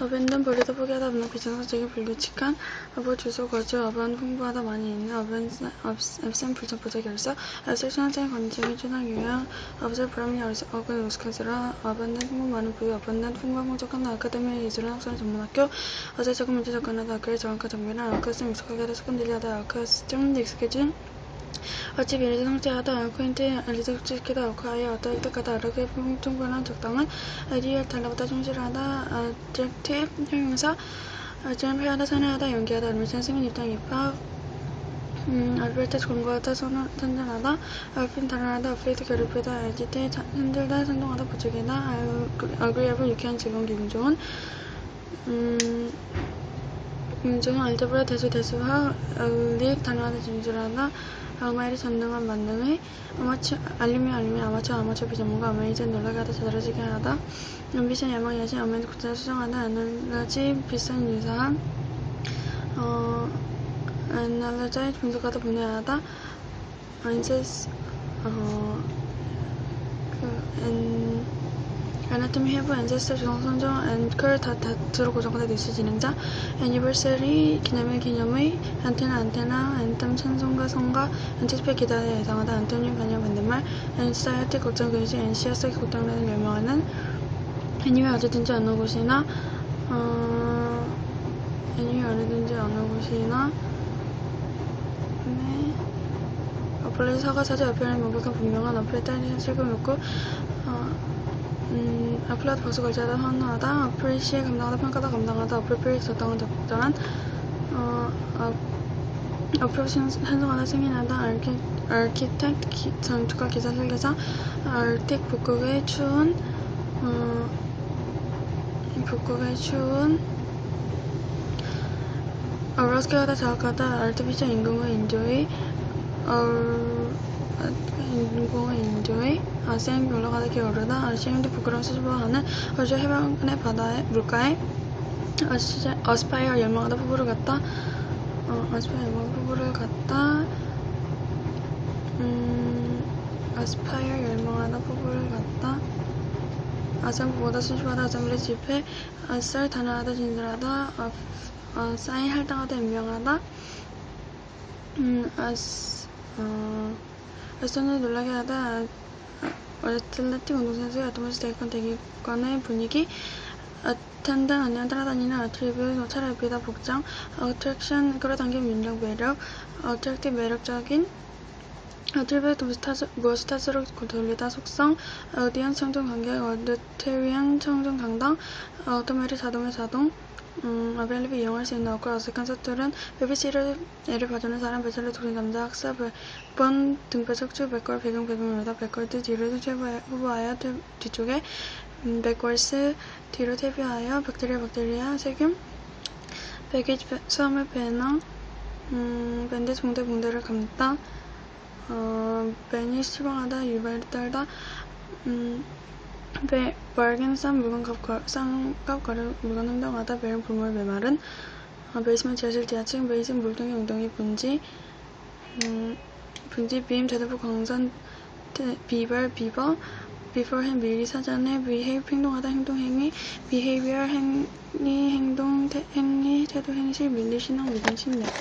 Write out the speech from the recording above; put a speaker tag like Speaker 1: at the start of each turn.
Speaker 1: 어벤은 버리다 포기하다 없는 비정상적인 불규칙한 어버 주소 거주 어번 풍부하다 많이 있는 어벤 앱센 불정보자 결사 앱셀 순환적인 관적인 춘향 유형 업셀 브라미 어근 우스칸스라 어벤은 풍부 많은 부유 어벤은 풍부한 공적한 아카데미 예술은 학생의 전문학교 어제 조금 문제 접근하다 아크의 정확한 정비나 아크스좀 익숙하게 하다 스펀들리하다 아크스 좀 익숙해진 어찌 미래지 성취하다 알코인트 알리드 솔직하다 알코아이 어떤 뜻하다 아르게 충분한 적당한 아이디어 달라보다 충실하다 adjective 형용사 어찌는 패하다 선회하다 연기하다 얼미찬 승인 입장 입학 음, 알베르트 공부하다 선전하다 알핀 단언하다 어페이트 괴롭히다 알지테 흔들다 선동하다 부추기다 얼굴 유쾌한 즐거운 기분 좋은 음, 좋은 알제브라 대수 대수하 얼릭 단언하다 진술하다 악마일이 전능한 만능의 아마추어 알림이 알림이 아마추어 아마추어 비전문가 어메이즌 놀라게 하다 자다라지게 하다. 연비션 야망 야신 어메이즈 국자 수정하다 에너지 비싼 유사한 어 에너지 분석하다 분해하다. 안세스 어그 Anatomy have ancestor 조선종 앵컬 다트로 고정된 뉴스 진행자. 애니버서리 기념일 기념의 안테나 안테나 앤텀 찬송가 성가 안티스페 기다려 예상하다. 안토니 반영 반대말. 엔사이어티 걱정 근시 엔시아스 걱정되는 멸망하는 애니왜 어디든지 어느 곳이나 어 애니왜 어디든지 어느 곳이나 네. 어플레이 사과 사제 옆에는 명백한 분명한 어플에 딸리는 슬픔이었고 어 음, 아플라드 박수 걸자다 환호하다 어플 시에 감당하다 평가다 감당하다 어플 필 적당한 적절한 어, 어, 어플 신성하다 승인하다 아키, 아키텍트 기, 전투가 기자 설계자 아틱 북극의 추운 어, 북극의 추운 어러스케하다 자학하다 아르티피셜 인공의 인조의 어, 인공의 인조의 아시안 올라가다 기어오르다 아시안도 부끄러운 수줍어하는 어제 해변의 바다에 물가에 어시, 어스파이어 열망하다 부부를 갔다 어, 어스파이어 열망하다 부부를 갔다 음, 어스파이어 열망하다 부부를 갔다 아산 부보다 수줍하다 아산물의 집회 아쌀 단호하다 진실하다 어, 어, 사인 할당하다 임명하다 음, 아스, 어, 아산을 놀라게 하다 어틀레틱 운동선수의 아토모스 대권 대기권의 분위기 어텐당 안녕 따라다니는 어트리뷰 차를 비다 복장 어트랙션 끌어당긴 민족 매력 어트랙티브 매력적인 어트리뷰 무엇을 탓으로 돌리다 속성 어디언스 청중 관객 어드테리안 청중 당당 어토메리 자동의 자동 음, 어벨리브 이용할 수 있는 어과 어색한 서툴은 BBC를 애를 봐주는 사람 배설을 두른 남자 학사 백번 등뼈 척추 백골 배경 배경으로다. 백골드 뒤로 후보하여 뒤쪽에 음, 백월스 뒤로 퇴비하여 박테리아 박테리아 세균 베이지 수화물 배낭 음, 밴드 붕대 붕대를 감다 어, 매니 실망하다 유발 떨다. 음, 배, 빨간 싼 물건 값, 싼값 거래 물건 흥정하다 배는 불물 메말은 어, 베이스먼 지하실 지하층 베이슨 물동이 웅덩이 분지 음, 분지 빔 제대부 광선 비발 비버 비포핸 미리 사전에 behave 행동하다 행동 행위 behavior 행위 행동 태, 행위 태도 행실 밀리 신앙 믿음 신뢰